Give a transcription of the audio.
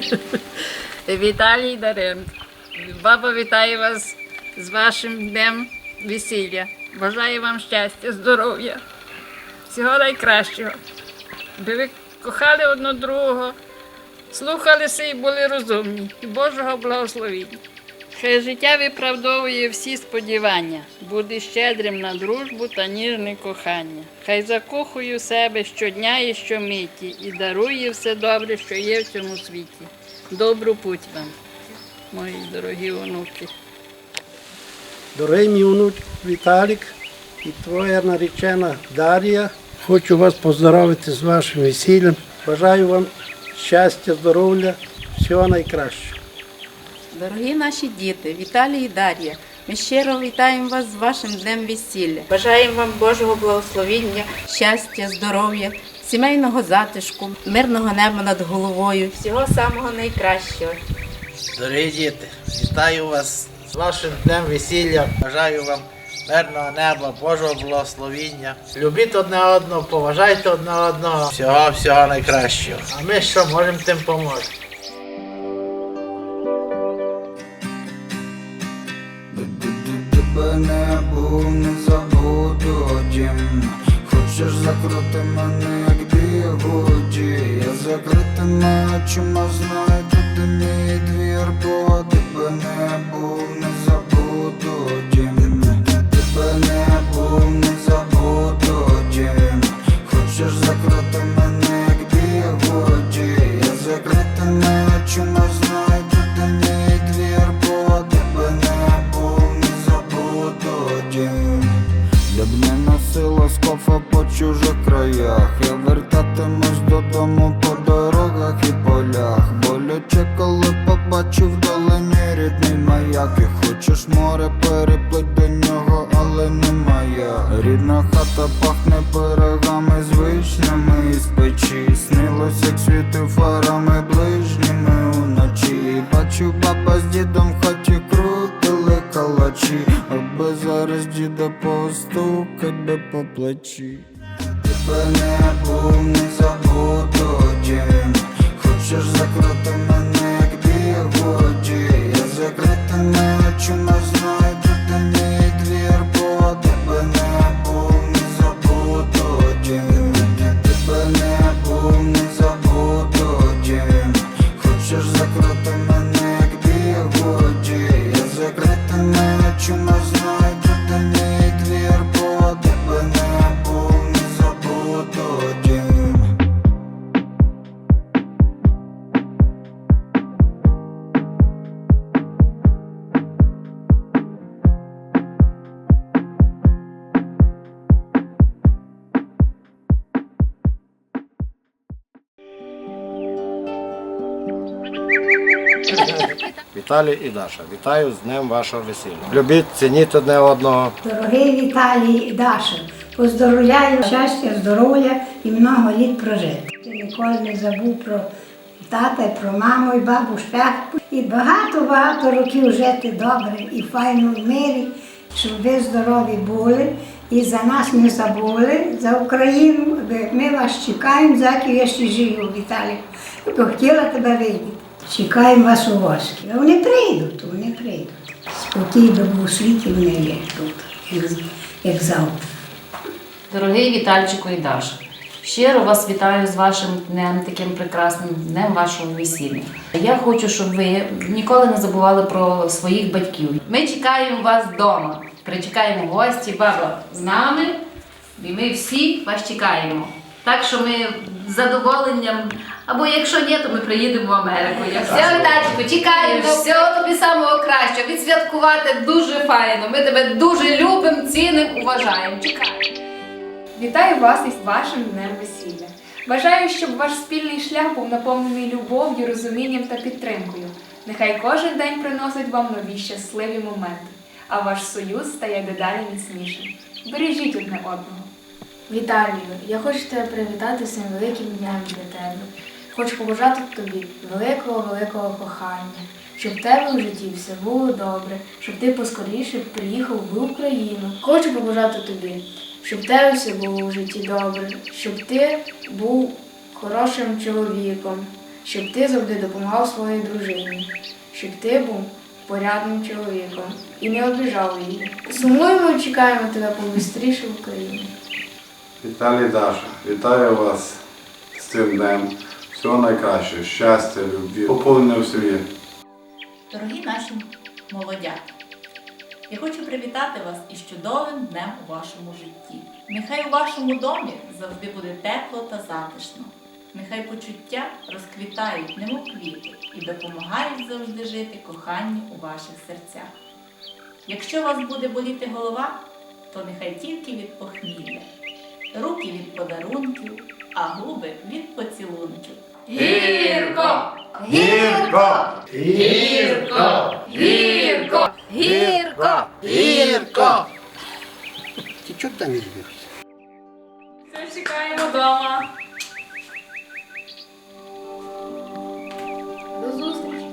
Віталій Даренко. Баба вітає вас з вашим днем весілля. Бажаю вам щастя, здоров'я, всього найкращого. Би ви кохали одне другого, слухалися і були розумні, і Божого благословіння. Хай життя виправдовує всі сподівання, буде щедрим на дружбу та ніжне кохання. Хай закохує себе щодня і щомиті і дарує все добре, що є в цьому світі. Добру путь вам, мої дорогі онуки. Дорогий мій онук Віталік і твоя наречена Дар'я. Хочу вас поздоровити з вашим весіллям. Бажаю вам щастя, здоров'я, всього найкращого. Дорогі наші діти, Віталій і Дар'я, ми щиро вітаємо вас з вашим днем весілля. Бажаємо вам Божого благословіння, щастя, здоров'я, сімейного затишку, мирного неба над головою, всього самого найкращого. Дорогі діти, вітаю вас з вашим днем весілля. Бажаю вам мирного неба, Божого благословіння. Любіть одне одного, поважайте одне одного. Всього, всього найкращого. А ми що можемо тим? Тебе не був, не забуду дім Хочеш закрути мене, як бігуді? Я закритими очима знаю, туди мій двір Бо тебе не був, не забуду дім. Тебе не був, не забуду дім. Хочеш носила по чужих краях. Я вертатимусь додому по дорогах і полях. Боляче, коли побачив вдалині рідний маяк. І хочеш море переплить до нього, але не моя Рідна хата пахне пирогами з вишнями. Із печі Снилось, як світив фарами ближніми уночі. Бачу, баба з дідом в хаті крутили калачі Аби зараз діда постукать би по плечі. Тебе не був, не забуду дім Хочеш закрути Віталій і Даша, вітаю з днем вашого весілля. Любіть, цініть одне одного. Дорогий Віталій і Даша, поздоровляю щастя, здоров'я і много літ прожити. Ти ніколи не забув про тата, про маму і бабу шпехту. І багато-багато років жити добре і файно в мирі, щоб ви здорові були. І за нас не забули, за Україну. Ми вас чекаємо, заки я ще живу, Віталій. Хотіла тебе видіти. Чекаємо вас у Воски. А Вони прийдуть, вони прийдуть. Спокій був у світі, вони є тут, як, як завтра. Дорогий Вітальчику і Даша, щиро вас вітаю з вашим днем, таким прекрасним днем вашого весілля. Я хочу, щоб ви ніколи не забували про своїх батьків. Ми чекаємо вас вдома. Причекаємо гості, баба з нами, і ми всі вас чекаємо. Так що ми з задоволенням, або якщо ні, то ми приїдемо в Америку. Все, Вітальчику, чекаємо, всього тобі самого кращого. Відсвяткувати дуже файно. Ми тебе дуже любимо, цінимо, уважаємо. Чекаємо. Вітаю вас із вашим днем весілля. Бажаю, щоб ваш спільний шлях був наповнений любов'ю, розумінням та підтримкою. Нехай кожен день приносить вам нові щасливі моменти, а ваш союз стає дедалі міцнішим. Бережіть одне одного. Віталію, я хочу тебе привітати з великим днем для тебе. Хочу побажати тобі великого, великого кохання, щоб в тебе в житті все було добре, щоб ти поскоріше приїхав в Україну. Хочу побажати тобі, щоб в тебе все було в житті добре, щоб ти був хорошим чоловіком, щоб ти завжди допомагав своїй дружині, щоб ти був порядним чоловіком і не обіжав її. Сумуємо і чекаємо тебе побистріше в Україні. Віталій Даша, вітаю вас з цим днем. Всього найкращого, щастя, любві, поповнення в сім'ї. Дорогі наші молодята, я хочу привітати вас із чудовим днем у вашому житті. Нехай у вашому домі завжди буде тепло та затишно. Нехай почуття розквітають, немов квіти, і допомагають завжди жити коханню у ваших серцях. Якщо у вас буде боліти голова, то нехай тільки від похмілля, руки від подарунків, а губи від поцілунків. Гірко! Гірко! Гірко! Гірко! Гірко! Гірко! Ти чого там відбився? Все, чекаємо вдома. До зустрічі!